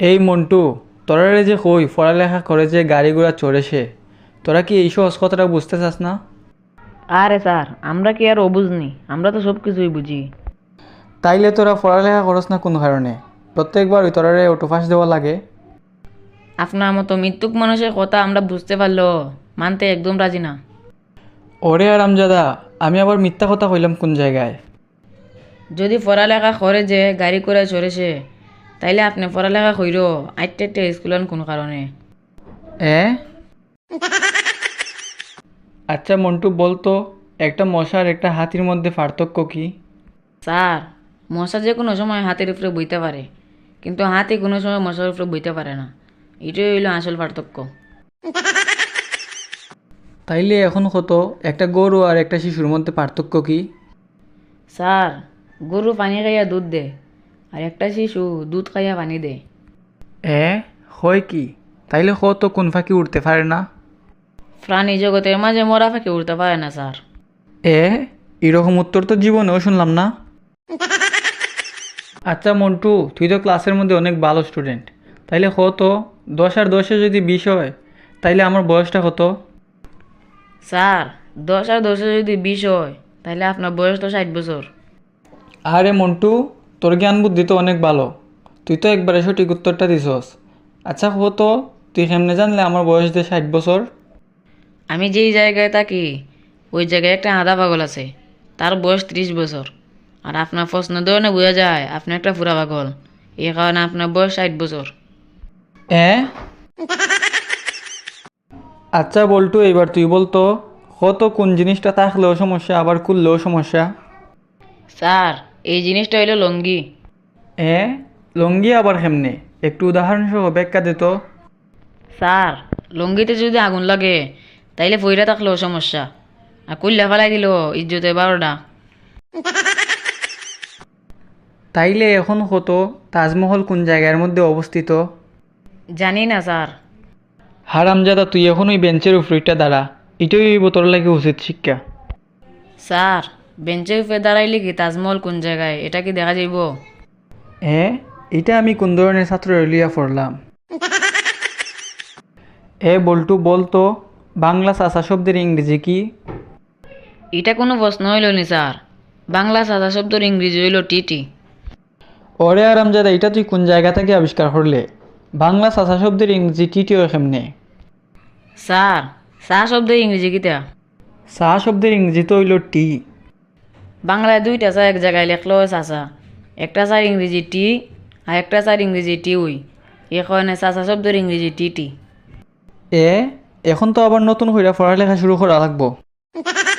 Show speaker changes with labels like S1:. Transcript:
S1: এই মন্টু তোরা যে কই পড়ালেখা করে যে গাড়ি ঘোড়া চড়েছে তোরা কি এই সহজ কথাটা বুঝতে চাস না?
S2: আরে স্যার আমরা কি আর অবুঝনি আমরা তো সব কিছুই বুঝি
S1: তাইলে তোরা পড়ালেখা করস না কোন কারণে প্রত্যেকবার ওই তোরারে অটো ফাঁস দেওয়া লাগে।
S2: আপনার মতো মৃত্যুক মানুষের কথা আমরা বুঝতে পারল মানতে একদম রাজি না।
S1: ওরে আরামজাদা আমি আবার মিথ্যা কথা কইলাম কোন জায়গায়?
S2: যদি পড়ালেখা করে যে গাড়ি করে চড়েছে তাইলে আপনি পড়ালেখা কইর আইটে আইটে স্কুলেন কোন কারণে?
S1: এ? আচ্ছা মন্টু বলতো একটা মশার একটা হাতির মধ্যে পার্থক্য কি?
S2: স্যার মশা যে কোনো সময় হাতের উপরে বইতে পারে কিন্তু হাতি কোনো সময় মশার উপরে বইতে পারে না। এটাই হইল আসল পার্থক্য।
S1: তাইলে এখন কত একটা গরু আর একটা শিশুর মধ্যে পার্থক্য কি?
S2: স্যার গরু পানি খাইয়া দুধ দে। আর একটা শিশু দুধ খাইয়া পানি দে।
S1: এ হয় কি? তাইলে হ তো কোন ফাঁকি উঠতে পারে না।
S2: প্রাণী জগতের মাঝে মরা ফাঁকি উঠতে পারে না স্যার।
S1: এ এরকম উত্তর তো জীবনেও শুনলাম না। আচ্ছা মন্টু তুই তো ক্লাসের মধ্যে অনেক ভালো স্টুডেন্ট। তাইলে কত দশ আর দশে যদি বিশ হয় তাইলে আমার বয়সটা কত?
S2: স্যার দশ আর দশে যদি বিশ হয় তাহলে আপনার বয়স তো ষাট বছর।
S1: আরে মন্টু তোর জ্ঞান বুদ্ধি তো অনেক ভালো। তুই তো একবারে সঠিক উত্তরটা দিছস। আচ্ছা কত তুই কেমনে জানলে আমার বয়স যে ষাট বছর?
S2: আমি যেই জায়গায় থাকি ওই জায়গায় একটা আধা পাগল আছে। তার বয়স ত্রিশ বছর। আর আপনার প্রশ্ন ধরনে বোঝা যায় আপনি একটা পুরা পাগল। এই কারণে আপনার বয়স ষাট বছর।
S1: এ? আচ্ছা বলটু এবার তুই বলতো কত কোন জিনিসটা থাকলেও সমস্যা আবার খুললেও সমস্যা?
S2: স্যার এই জিনিসটা হইল লঙ্গি।
S1: এ লঙ্গি আবার কেমনে? একটু উদাহরণ সহ ব্যাখ্যা দিত
S2: স্যার লঙ্গিতে যদি আগুন লাগে তাইলে পইরা থাকলেও সমস্যা। আর কুল্লা ফেলাই দিল ইজ্জতে বারোটা।
S1: তাইলে এখন কত? তাজমহল কোন জায়গার মধ্যে অবস্থিত?
S2: জানি না স্যার।
S1: হারামজাদা তুই এখন ওই বেঞ্চের উপরটা দাঁড়া। এটাই তোর লাগে উচিত শিক্ষা।
S2: স্যার বেঞ্চের উপরে দাঁড়াইলে কি তাজমহল কোন জায়গায়? এটা কি দেখা যাইব?
S1: এ এটা আমি কোন ধরনের ছাত্র লিয়া পড়লাম? এ বল্টু বলতো বাংলা চাষা শব্দের ইংরেজি কি?
S2: এটা কোনো প্রশ্ন হইল নি স্যার। বাংলা সাদা শব্দের ইংরেজি হইল টিটি
S1: ওরে আরামজাদা এটা তুই কোন জায়গা থেকে আবিষ্কার করলে? বাংলা চাষা শব্দের ইংরেজি টিটিও কেমনে?
S2: স্যার চা শব্দের ইংরেজি কিতা?
S1: চা শব্দের ইংরেজি তো হইল টি।
S2: বাংলায় দুইটা চা এক জায়গায় লেখলো চাচা। একটা চার ইংরেজি টি আর একটা চার ইংরেজি টি উই। এখানে চাচা শব্দের ইংরেজি টি টি।
S1: এ এখন তো আবার নতুন করে পড়ালেখা শুরু করা লাগবো।